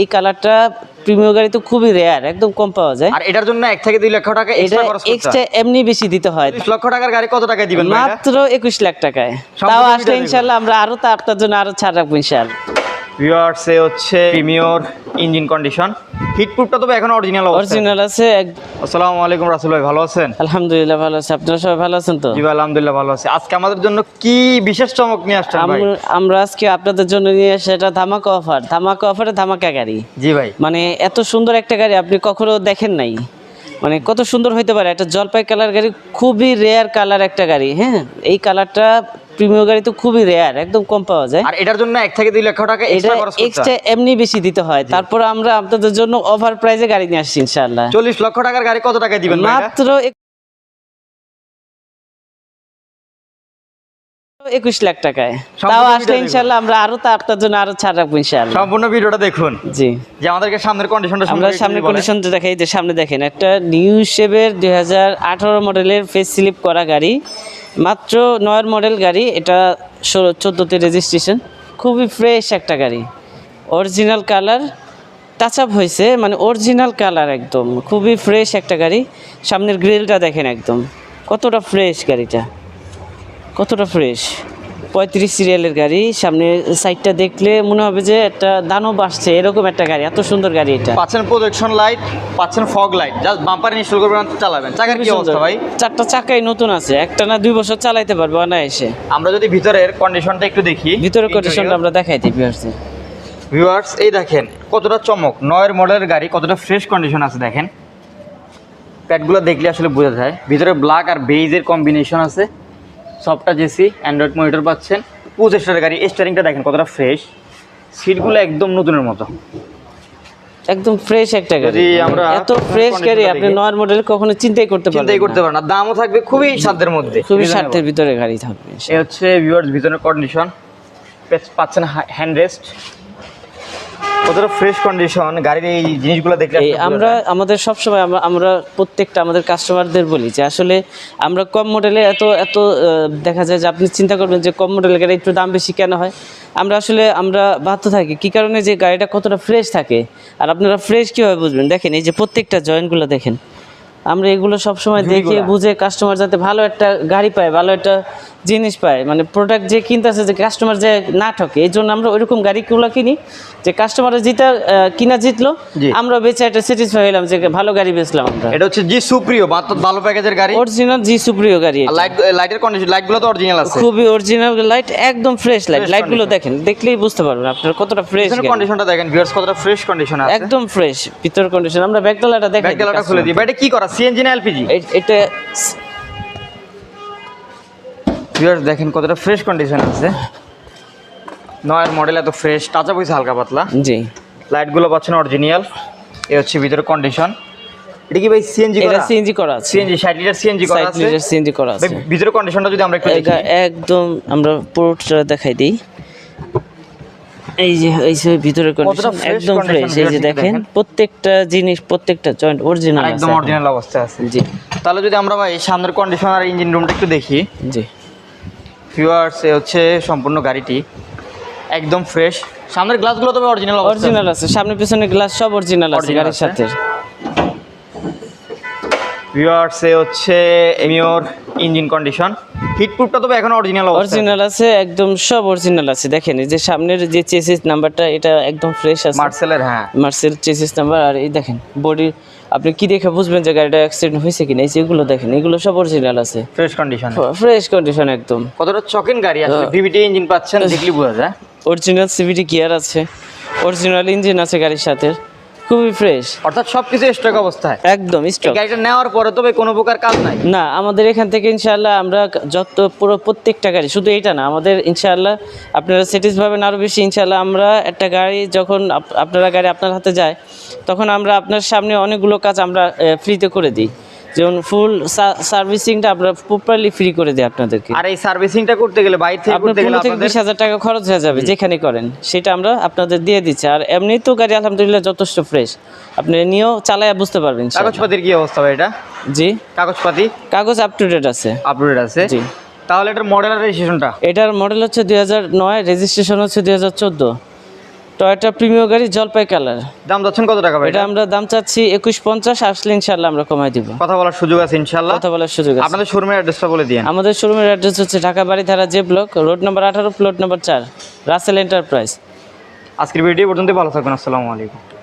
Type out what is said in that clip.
এই কালারটা প্রিমিয়াম গাড়িতে খুবই রেয়ার একদম কম পাওয়া যায়। আর এটার জন্য এক থেকে দুই লক্ষ টাকা এক্সট্রা খরচ করতে এক্সট্রা এমনি বেশি দিতে হয়। লক্ষ টাকার গাড়ি কত টাকায় দিবেন মাত্র একুশ লাখ টাকায়। তাও আসলে ইনশাআল্লাহ ইনশাল্লাহ আমরা আরও তা আপনার জন্য আরও ছাড় রাখব ইনশাল্লাহ ভিউয়ার্স এ হচ্ছে প্রিমিয়র ইঞ্জিন কন্ডিশন হিটপ্রুফটা তবে এখন অরিজিনাল অরিজিনাল আছে আসসালামু আলাইকুম রাসুল ভাই ভালো আছেন? আলহামদুলিল্লাহ ভালো আছে। আপনারা সবাই ভালো আছেন তো? জি আলহামদুলিল্লাহ ভালো আছি। আজকে আমাদের জন্য কি বিশেষ চমক নিয়ে আসছেন ভাই? আমরা- আজকে আপনাদের জন্য নিয়ে এসে এটা ধামাকা অফার ধামাকা অফারে ধামাকা গাড়ি। জি ভাই। মানে এত সুন্দর একটা গাড়ি আপনি কখনো দেখেন নাই। মানে কত সুন্দর হইতে পারে। একটা জলপাই কালার গাড়ি খুবই রেয়ার কালার একটা গাড়ি হ্যাঁ? এই কালারটা প্রিমিয়াম গাড়ি তো খুবই রেয়ার একদম কম পাওয়া যায়। আর এটার জন্য এক থেকে দুই লক্ষ টাকা এটা এক্সট্রা এমনি বেশি দিতে হয়। তারপর আমরা আপনাদের জন্য ওভার প্রাইজে গাড়ি নিয়ে আসছি ইনশাআল্লাহ। চল্লিশ লক্ষ টাকার গাড়ি কত টাকায় দিবেন মাত্র একুশ লাখ টাকায়। তাও আসলে ইনশাল্লাহ আমরা আরও তা আপনার জন্য আরও ছাড় রাখব ইনশাআল্লাহ। সম্পূর্ণ ভিডিওটা দেখুন। জি। যে আমাদেরকে সামনের কন্ডিশনটা আমরা সামনে কন্ডিশনটা দেখাই যে সামনে দেখেন একটা নিউ শেপের দুই হাজার আঠারো মডেলের ফেস স্লিপ করা গাড়ি মাত্র নয়ের মডেল গাড়ি এটা ষোলো চোদ্দোতে রেজিস্ট্রেশন খুবই ফ্রেশ একটা গাড়ি। অরিজিনাল কালার টাচ আপ হয়েছে মানে অরিজিনাল কালার একদম খুবই ফ্রেশ একটা গাড়ি সামনের গ্রিলটা দেখেন একদম কতটা ফ্রেশ গাড়িটা। কতটা ফ্রেশ পঁয়ত্রিশ সিরিয়ালের গাড়ি সামনে সাইডটা দেখলে মনে হবে যে একটা দানব আসছে এরকম একটা গাড়ি এত সুন্দর গাড়ি এটা। পাচ্ছেন প্রজেকশন লাইট পাচ্ছেন fog light just bumper install করবেন চালাবেন। চাকার কি অবস্থা ভাই? চারটা চাকাই নতুন আছে একটা না দুই বছর চালাইতে পারব না এসে আমরা যদি ভিতরের কন্ডিশনটা একটু দেখি ভিতরের কন্ডিশনটা আমরা দেখাই দিই ভিউয়ার্সে ভিউয়ার্স এই দেখেন কতটা চমক। নয়ের মডেলের গাড়ি কতটা ফ্রেশ কন্ডিশন আছে দেখেন। প্যাডগুলো দেখলে আসলে বোঝা যায়। ভিতরে ব্ল্যাক আর বেইজের কম্বিনেশন আছে। সবটা জেসি অ্যান্ড্রয়েড মনিটর পাচ্ছেন। পুজেস্টারের গাড়ি স্টারিংটা দেখেন কতটা ফ্রেশ সিটগুলো একদম নতুনের মতো। একদম ফ্রেশ একটা গাড়ি। আমরা এত ফ্রেশ গাড়ি আপনি নয়ার নয় মডেল কখনো চিন্তাই করতে পারবেন চিন্তাই করতে পারবেন না। দামও থাকবে খুবই সাধ্যের মধ্যে। খুবই সাধ্যের ভিতরে গাড়ি থাকবে এ হচ্ছে ভিউয়ার্স ভিতরের কন্ডিশন পাচ্ছেন হ্যান্ড রেস্ট কতটা ফ্রেশ কন্ডিশন গাড়ির এই জিনিসগুলো দেখলে আমরা। আমাদের সবসময় আমরা আমরা প্রত্যেকটা আমাদের কাস্টমারদের বলি যে আসলে আমরা কম মডেলে এত এত দেখা যায় যে আপনি চিন্তা করবেন যে কম মডেলের গাড়ি একটু দাম বেশি কেন হয়? আমরা আসলে আমরা বাধ্য থাকি। কী কারণে যে গাড়িটা কতটা ফ্রেশ থাকে? আর আপনারা ফ্রেশ কীভাবে বুঝবেন? দেখেন এই যে প্রত্যেকটা জয়েন্টগুলো দেখেন। আমরা এগুলো সবসময় দেখে বুঝে কাস্টমার যাতে ভালো একটা গাড়ি পায় ভালো একটা জিনিস পায় মানে প্রোডাক্ট যে কিনতেছে যে কাস্টমার যে না ঠকে এই জন্য আমরা ওইরকম গাড়িগুলো কিনি যে কাস্টমারের জিতা কিনা জিতলো আমরা বেঁচে একটা স্যাটিসফাই হলাম যে ভালো গাড়ি বেচলাম আমরা। এটা হচ্ছে জি সুপ্রিয় মাত্র ভালো প্যাকেজের গাড়ি। অরিজিনাল জি সুপ্রিয় গাড়ি লাইট লাইটের কন্ডিশন লাইটগুলো তো অরিজিনাল আছে। খুবই অরিজিনাল লাইট একদম ফ্রেশ লাইট লাইটগুলো দেখেন দেখলেই বুঝতে পারবেন আপনার কতটা ফ্রেশ কন্ডিশনটা দেখেন ভিউয়ার্স কতটা ফ্রেশ কন্ডিশন আছে। একদম ফ্রেশ ভিতর কন্ডিশন আমরা ব্যাকডালাটা দেখাই ব্যাক ডালাটা খুলে দিই। এটা কি করা? সিএনজি না এলপিজি এটা ভিউয়ার্স দেখেন কতটা ফ্রেশ কন্ডিশন আছে। নয়ের মডেল এত ফ্রেশ টাচ হয়েছে হালকা পাতলা। জি। লাইটগুলো পাচ্ছেন অরিজিনাল এ হচ্ছে ভিতরে কন্ডিশন এটা কি ভাই সিএনজি করা? সিএনজি করা আছে। সিএনজি 60 লিটার সিএনজি করা আছে। লিটার সিএনজি করা আছে। ভাই ভিতরে কন্ডিশনটা যদি আমরা একটু দেখি। একদম আমরা পুরোটা দেখাই দিই। এই যে এই যে ভিতরের কন্ডিশন একদম ফ্রেশ এই যে ভিতরে দেখেন। প্রত্যেকটা জিনিস প্রত্যেকটা জয়েন্ট অরিজিনাল একদম অরিজিনাল অবস্থায় আছে। জি। তাহলে যদি আমরা ভাই সামনের কন্ডিশন আর ইঞ্জিন রুমটা একটু দেখি। জি। ভিউয়ার্স এ হচ্ছে সম্পূর্ণ গাড়িটি একদম ফ্রেশ সামনের গ্লাসগুলো তবে অরিজিনাল অরিজিনাল আছে সামনে পিছনে গ্লাস সব অরিজিনাল আছে গাড়ির। সাথে। ভিউয়ার্স এ হচ্ছে এমিওর ইঞ্জিন কন্ডিশন হিটপ্রুফটা তবে এখন অরিজিনাল অরিজিনাল আছে একদম সব অরিজিনাল আছে। দেখেন এই যে সামনের যে চেসিস নাম্বারটা এটা একদম ফ্রেশ আছে। মার্সেলের হ্যাঁ। মার্সেল চেসিস নাম্বার আর এই দেখেন বডি আপনি কি দেখে বুঝবেন যে গাড়িটা অ্যাক্সিডেন্ট হয়েছে কিনা? এই যে দেখেন এগুলো সব অরিজিনাল আছে। ফ্রেশ কন্ডিশন ফ্রেশ কন্ডিশন একদম। কতটা চকেন গাড়ি আছে। ভিভিটি ইঞ্জিন পাচ্ছেন দেখলি বোঝা যায়। অরিজিনাল সিভিটি গিয়ার আছে। অরিজিনাল ইঞ্জিন আছে গাড়ির সাথে। খুবই ফ্রেশ অর্থাৎ সব কিছু স্টক অবস্থায়। একদম স্টক গাড়িটা নেওয়ার পরে তবে কোনো প্রকার কাজ নাই। না আমাদের এখান থেকে ইনশাআল্লাহ আমরা যত পুরো প্রত্যেকটা গাড়ি শুধু এইটা না আমাদের ইনশাআল্লাহ আপনারা স্যাটিস পাবেন আরও বেশি ইনশাআল্লাহ আমরা একটা গাড়ি যখন আপ- আপনারা গাড়ি আপনার হাতে যায় তখন আমরা আপনার সামনে অনেকগুলো কাজ আমরা ফ্রিতে করে দিই। যেমন ফুল সার্ভিসিংটা আমরা প্রপারলি ফ্রি করে দিই আপনাদেরকে। আর এই সার্ভিসিংটা করতে গেলে বাইরে থেকে করতে গেলে আপনাদের বিশ হাজার টাকা খরচ হয়ে যাবে যেখানে করেন সেটা আমরা আপনাদের দিয়ে দিচ্ছি। আর এমনি তো গাড়ি আলহামদুলিল্লাহ যথেষ্ট ফ্রেশ আপনি নিয়েও চালায়া বুঝতে পারবেন। কাগজপাতির কি অবস্থা ভাই এটা? জি। কাগজপাতি? কাগজ আপ টু ডেট আছে। আপডেট আছে? জি। তাহলে এটার মডেল আর রেজিস্ট্রেশনটা এটার মডেল হচ্ছে দুই হাজার নয় রেজিস্ট্রেশন হচ্ছে দুই হাজার চোদ্দ। টয়োটা প্রিমিয়ার গাড়ি জলপাই কালার। দাম যাচ্ছেন কত টাকা ভাই? এটা আমরা দাম চাচ্ছি একুশ পঞ্চাশ আসলে ইনশাল্লাহ আমরা কমাই দিব। কথা বলার সুযোগ আছে ইনশাল্লাহ কথা বলার সুযোগ আছে। আপনাদের শোরুমের অ্যাড্রেসটা বলে দিন আমাদের শোরুমের অ্যাড্রেস হচ্ছে Dhaka Baridhara J block road number আঠারো প্লট নম্বর চার রাসেল এন্টারপ্রাইজ। আজকের ভিডিও পর্যন্ত ভালো থাকবেন আসসালামু আলাইকুম।